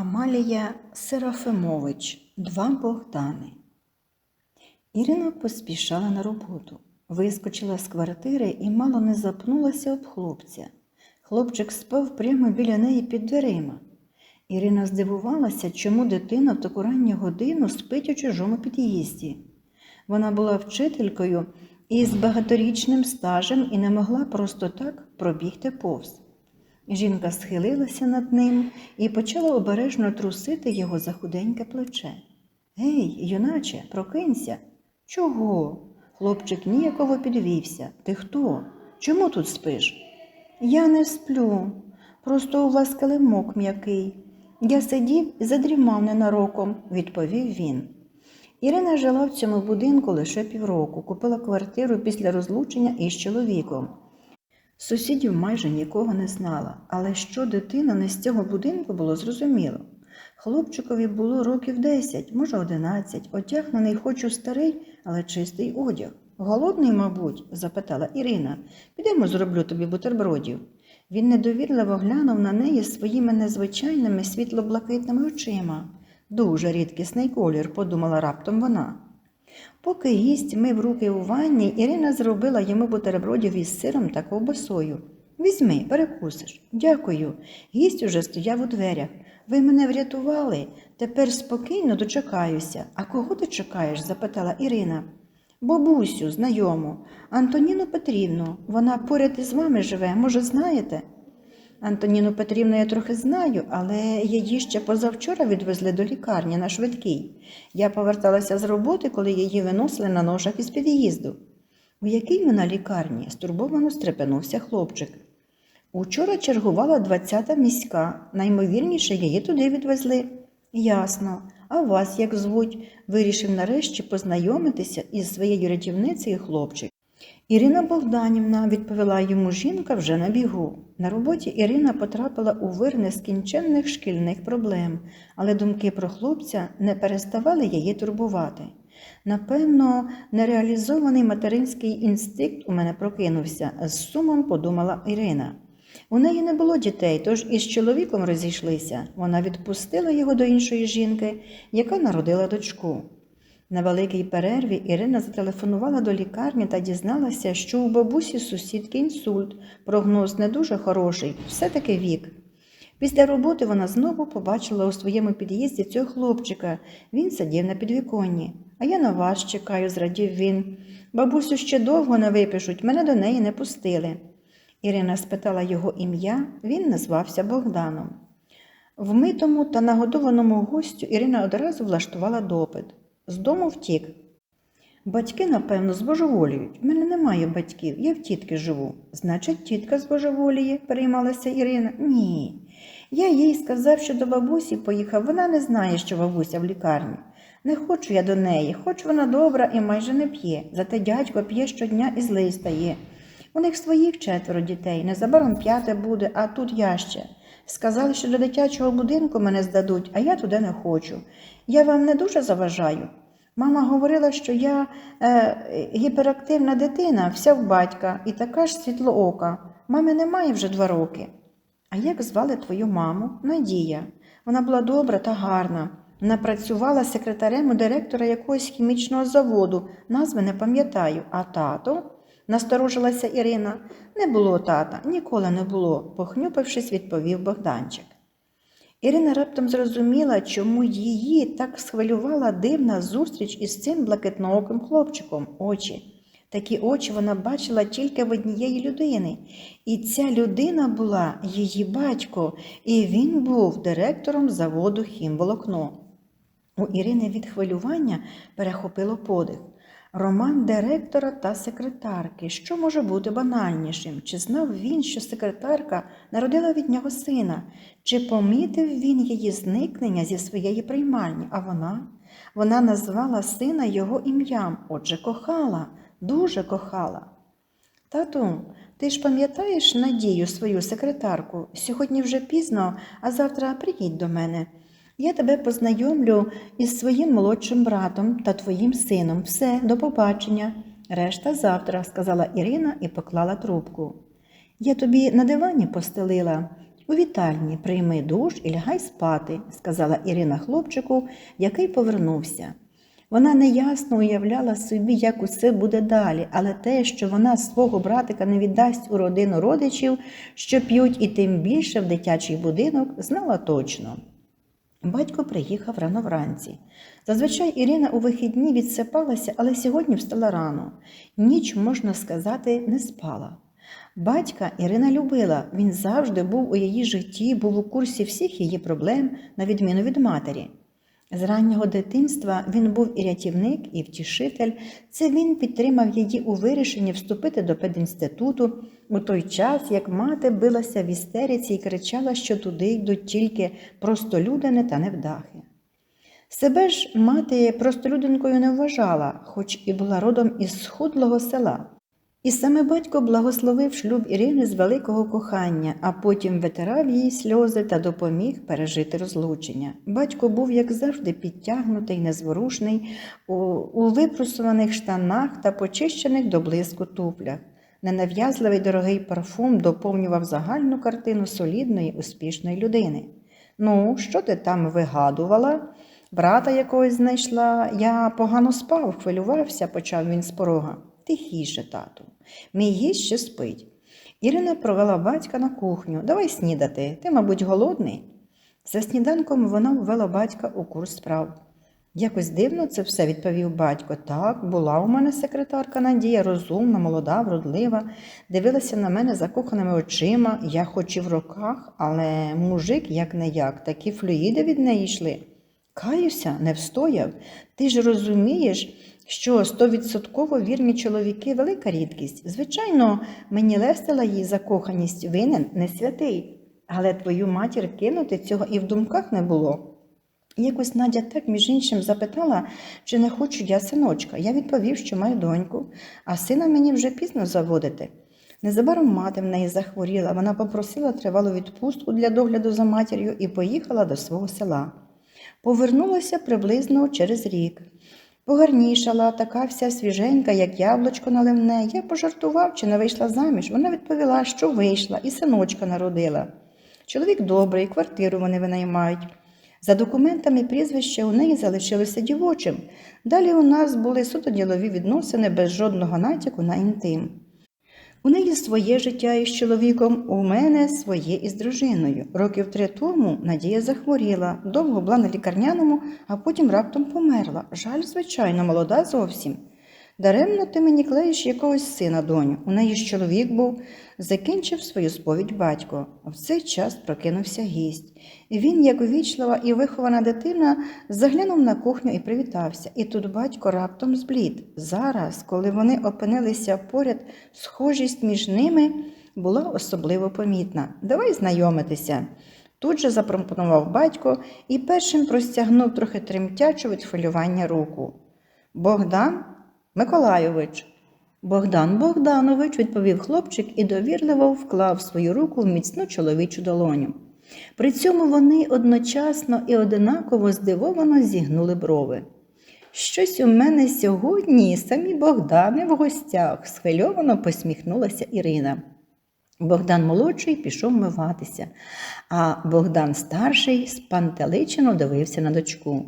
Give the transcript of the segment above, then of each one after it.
Амалія Серафимович, два Богдани. Ірина поспішала на роботу, вискочила з квартири і мало не запнулася об хлопця. Хлопчик спав прямо біля неї під дверима. Ірина здивувалася, чому дитина в таку ранню годину спить у чужому під'їзді. Вона була вчителькою із багаторічним стажем і не могла просто так пробігти повз. Жінка схилилася над ним і почала обережно трусити його за худеньке плече. Гей, юначе, прокинься. Чого? Хлопчик ніяково підвівся. Ти хто? Чому тут спиш? Я не сплю. Просто у вас килимок м'який. Я сидів і задрімав ненароком, відповів він. Ірина жила в цьому будинку лише півроку, купила квартиру після розлучення із чоловіком. Сусідів майже нікого не знала, але що дитина не з цього будинку було зрозуміло. Хлопчикові було років 10, може 11, одягнений хоч у старий, але чистий одяг. Голодний, мабуть? запитала Ірина. Підемо зроблю тобі бутербродів. Він недовірливо глянув на неї своїми незвичайними світло-блакитними очима. Дуже рідкісний колір, подумала раптом вона. Поки гість мив руки у ванні, Ірина зробила йому бутербродів із сиром та ковбасою. Візьми, перекусиш. Дякую. Гість уже стояв у дверях. Ви мене врятували. Тепер спокійно дочекаюся. А кого ти чекаєш? запитала Ірина. Бабусю, знайому, Антоніну Петрівну. Вона поряд із вами живе, може, знаєте? Антоніну Петрівну я трохи знаю, але її ще позавчора відвезли до лікарні на швидкій. Я поверталася з роботи, коли її виносили на ножах із під'їзду. У якій вона лікарні? стурбовано стрепенувся хлопчик. Учора чергувала 20-та міська, наймовірніше її туди відвезли. Ясно. А вас як звуть? Вирішив нарешті познайомитися із своєю рятівницею хлопчик. Ірина Богданівна, відповіла йому жінка вже на бігу. На роботі Ірина потрапила у вир нескінченних шкільних проблем, але думки про хлопця не переставали її турбувати. Напевно, нереалізований материнський інстинкт у мене прокинувся, з сумом подумала Ірина. У неї не було дітей, тож із чоловіком розійшлися. Вона відпустила його до іншої жінки, яка народила дочку. На великій перерві Ірина зателефонувала до лікарні та дізналася, що у бабусі сусідки інсульт, прогноз не дуже хороший, все-таки вік. Після роботи вона знову побачила у своєму під'їзді цього хлопчика. Він сидів на підвіконні. А я на вас чекаю, зрадів він. Бабусю ще довго не випишуть, мене до неї не пустили. Ірина спитала його ім'я, він назвався Богданом. Вмитому та нагодованому гостю Ірина одразу влаштувала допит. З дому втік. Батьки, напевно, збожеволіють. В мене немає батьків, я в тітки живу. Значить, тітка збожеволіє, переймалася Ірина. Ні. Я їй сказав, що до бабусі поїхав. Вона не знає, що бабуся в лікарні. Не хочу я до неї, хоч вона добра і майже не п'є. Зате дядько п'є щодня і злий стає. У них своїх четверо дітей, незабаром п'яте буде, а тут я ще. Сказали, що до дитячого будинку мене здадуть, а я туди не хочу. Я вам не дуже заважаю. Мама говорила, що я е, гіперактивна дитина, вся в батька, і така ж світлоока. Мами немає вже два роки. А як звали твою маму? Надія. Вона була добра та гарна. Вона працювала секретарем у директора якогось хімічного заводу, назви не пам'ятаю, а тато. Насторожилася Ірина. Не було тата, ніколи не було, похнюпившись, відповів Богданчик. Ірина раптом зрозуміла, чому її так схвилювала дивна зустріч із цим блакитнооким хлопчиком очі. Такі очі вона бачила тільки в однієї людини. І ця людина була її батько, і він був директором заводу хімволокно. У Ірини від хвилювання перехопило подих. Роман директора та секретарки. Що може бути банальнішим? Чи знав він, що секретарка народила від нього сина? Чи помітив він її зникнення зі своєї приймальні? А вона? Вона назвала сина його ім'ям, отже, кохала, дуже кохала. Тату, ти ж пам'ятаєш Надію, свою секретарку? Сьогодні вже пізно, а завтра приїдь до мене. Я тебе познайомлю із своїм молодшим братом та твоїм сином. Все, до побачення. Решта завтра, сказала Ірина і поклала трубку. Я тобі на дивані постелила. У вітальні прийми душ і лягай спати, сказала Ірина хлопчику, який повернувся. Вона неясно уявляла собі, як усе буде далі, але те, що вона свого братика не віддасть у родину родичів, що п'ють, і тим більше в дитячий будинок, знала точно. Батько приїхав рано вранці. Зазвичай Ірина у вихідні відсипалася, але сьогодні встала рано. Ніч, можна сказати, не спала. Батька Ірина любила, він завжди був у її житті, був у курсі всіх її проблем, на відміну від матері. З раннього дитинства він був і рятівник, і втішитель. Це він підтримав її у вирішенні вступити до пединституту у той час, як мати билася в істериці і кричала, що туди йдуть тільки простолюдини та невдахи. Себе ж мати простолюдинкою не вважала, хоч і була родом із схудлого села. І саме батько благословив шлюб Ірини з великого кохання, а потім витирав її сльози та допоміг пережити розлучення. Батько був, як завжди, підтягнутий, незворушний, у, випросуваних штанах та почищених до блиску туфлях. Ненав'язливий дорогий парфум доповнював загальну картину солідної, успішної людини. Ну, що ти там вигадувала? Брата якогось знайшла, я погано спав, хвилювався, почав він з порога. Тихіше, тату. Мій гість ще спить. Ірина провела батька на кухню. Давай снідати. Ти, мабуть, голодний. За сніданком вона ввела батька у курс справ. Якось дивно це все, відповів батько. Так, була у мене секретарка Надія, розумна, молода, вродлива, дивилася на мене закоханими очима, я хоч і в роках, але мужик як не як, такі флюїди від неї йшли. Каюся, не встояв. Ти ж розумієш, що стовідсотково вірні чоловіки велика рідкість. Звичайно, мені лестила її закоханість винен не святий, але твою матір кинути цього і в думках не було. Якось Надя так, між іншим, запитала, чи не хочу я синочка. Я відповів, що маю доньку, а сина мені вже пізно заводити. Незабаром мати в неї захворіла, вона попросила тривалу відпустку для догляду за матір'ю і поїхала до свого села. Повернулася приблизно через рік. Погарнішала, така вся свіженька, як яблучко наливне. Я пожартував, чи не вийшла заміж. Вона відповіла, що вийшла, і синочка народила. Чоловік добрий, квартиру вони винаймають. За документами прізвище у неї залишилося дівочим. Далі у нас були суто ділові відносини без жодного натяку на інтим. У неї своє життя із чоловіком, у мене своє із дружиною. Років три тому Надія захворіла, довго була на лікарняному, а потім раптом померла. Жаль, звичайно, молода зовсім. Даремно ти мені клеїш якогось сина, доню. У неї ж чоловік був, закінчив свою сповідь батько. В цей час прокинувся гість. Він, як увічлива і вихована дитина, заглянув на кухню і привітався. І тут батько раптом зблід. Зараз, коли вони опинилися поряд, схожість між ними була особливо помітна. Давай знайомитися. Тут же запропонував батько і першим простягнув трохи тремтячу від хвилювання руку. Богдан Миколайович. Богдан Богданович, відповів хлопчик і довірливо вклав свою руку в міцну чоловічу долоню. При цьому вони одночасно і одинаково здивовано зігнули брови. Щось у мене сьогодні самі Богдани в гостях, схвильовано посміхнулася Ірина. Богдан молодший пішов миватися, а Богдан старший спантеличено дивився на дочку.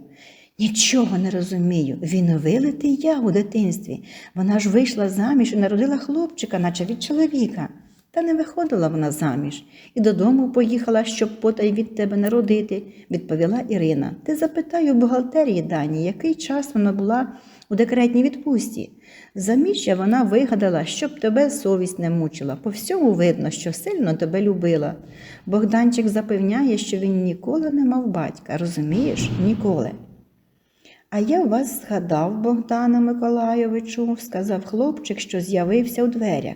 Нічого не розумію. Він вилитий я у дитинстві. Вона ж вийшла заміж і народила хлопчика, наче від чоловіка. Та не виходила вона заміж і додому поїхала, щоб потай від тебе народити, відповіла Ірина. Ти запитай у бухгалтерії Дані, який час вона була у декретній відпустці. Заміжжя вона вигадала, щоб тебе совість не мучила. По всьому видно, що сильно тебе любила. Богданчик запевняє, що він ніколи не мав батька. Розумієш? Ніколи. А я вас згадав, Богдане Миколайовичу, сказав хлопчик, що з'явився у дверях.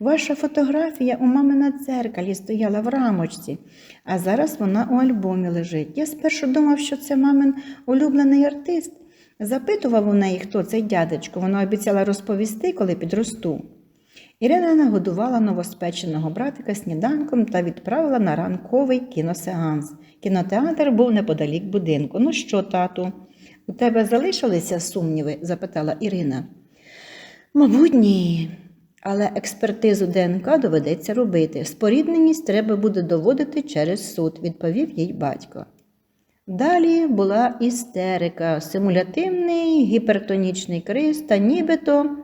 Ваша фотографія у мами на дзеркалі стояла в рамочці, а зараз вона у альбомі лежить. Я спершу думав, що це мамин улюблений артист. Запитував у неї, хто цей дядечко. Вона обіцяла розповісти, коли підросту. Ірина нагодувала новоспеченого братика сніданком та відправила на ранковий кіносеанс. Кінотеатр був неподалік будинку. Ну що, тату, у тебе залишилися сумніви? запитала Ірина. Мабуть, ні. Але експертизу ДНК доведеться робити. Спорідненість треба буде доводити через суд, відповів їй батько. Далі була істерика, симулятивний гіпертонічний криз та нібито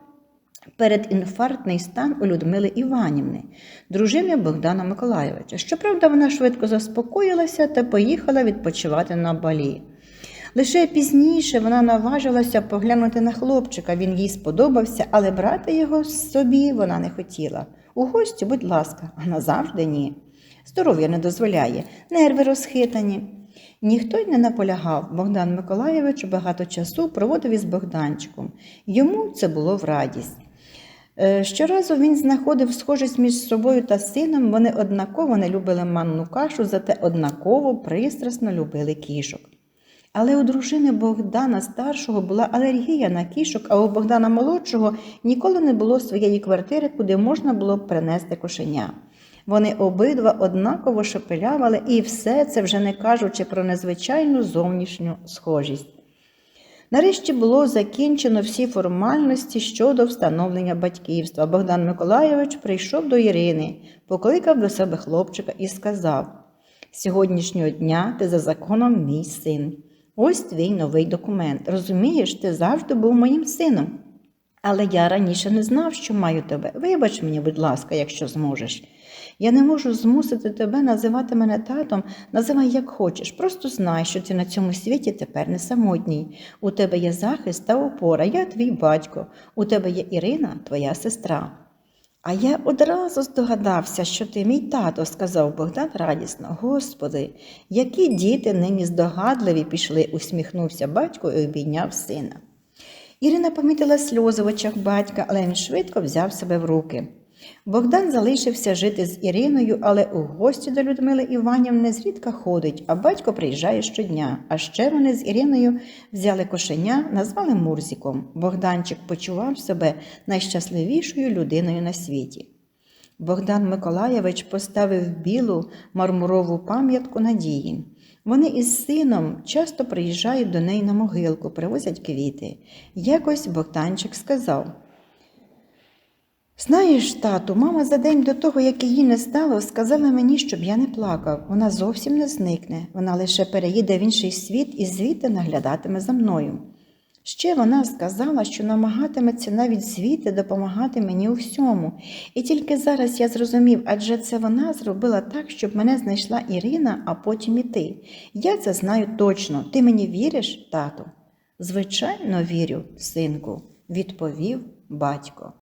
передінфарктний стан у Людмили Іванівни, дружини Богдана Миколайовича. Щоправда, вона швидко заспокоїлася та поїхала відпочивати на балі. Лише пізніше вона наважилася поглянути на хлопчика. Він їй сподобався, але брати його собі вона не хотіла. У гості, будь ласка, а назавжди ні. Здоров'я не дозволяє, нерви розхитані. Ніхто й не наполягав. Богдан Миколайович багато часу проводив із Богданчиком. Йому це було в радість. Е, Щоразу він знаходив схожість між собою та сином. Вони однаково не любили манну кашу, зате однаково пристрасно любили кішок. Але у дружини Богдана старшого була алергія на кішок, а у Богдана молодшого ніколи не було своєї квартири, куди можна було б принести кошеня. Вони обидва однаково шепелявали, і все це вже не кажучи про незвичайну зовнішню схожість. Нарешті було закінчено всі формальності щодо встановлення батьківства. Богдан Миколайович прийшов до Ірини, покликав до себе хлопчика і сказав: сьогоднішнього дня ти за законом мій син. Ось твій новий документ. Розумієш, ти завжди був моїм сином. Але я раніше не знав, що маю тебе. Вибач мені, будь ласка, якщо зможеш. Я не можу змусити тебе називати мене татом, називай як хочеш. Просто знай, що ти на цьому світі тепер не самотній. У тебе є захист та опора, я твій батько, у тебе є Ірина, твоя сестра. А я одразу здогадався, що ти мій тато, сказав Богдан радісно. Господи, які діти нині здогадливі пішли, усміхнувся батько і обійняв сина. Ірина помітила сльози в очах батька, але він швидко взяв себе в руки. Богдан залишився жити з Іриною, але у гості до Людмили Іванівни зрідка ходить, а батько приїжджає щодня. А ще вони з Іриною взяли кошеня, назвали Мурзіком. Богданчик почував себе найщасливішою людиною на світі. Богдан Миколаєвич поставив білу мармурову пам'ятку Надії. Вони із сином часто приїжджають до неї на могилку, привозять квіти. Якось Богданчик сказав. Знаєш, тату, мама за день до того, як її не стало, сказала мені, щоб я не плакав. Вона зовсім не зникне. Вона лише переїде в інший світ і звідти наглядатиме за мною. Ще вона сказала, що намагатиметься навіть звідти допомагати мені у всьому. І тільки зараз я зрозумів, адже це вона зробила так, щоб мене знайшла Ірина, а потім і ти. Я це знаю точно. Ти мені віриш, тату? Звичайно, вірю, синку, відповів батько.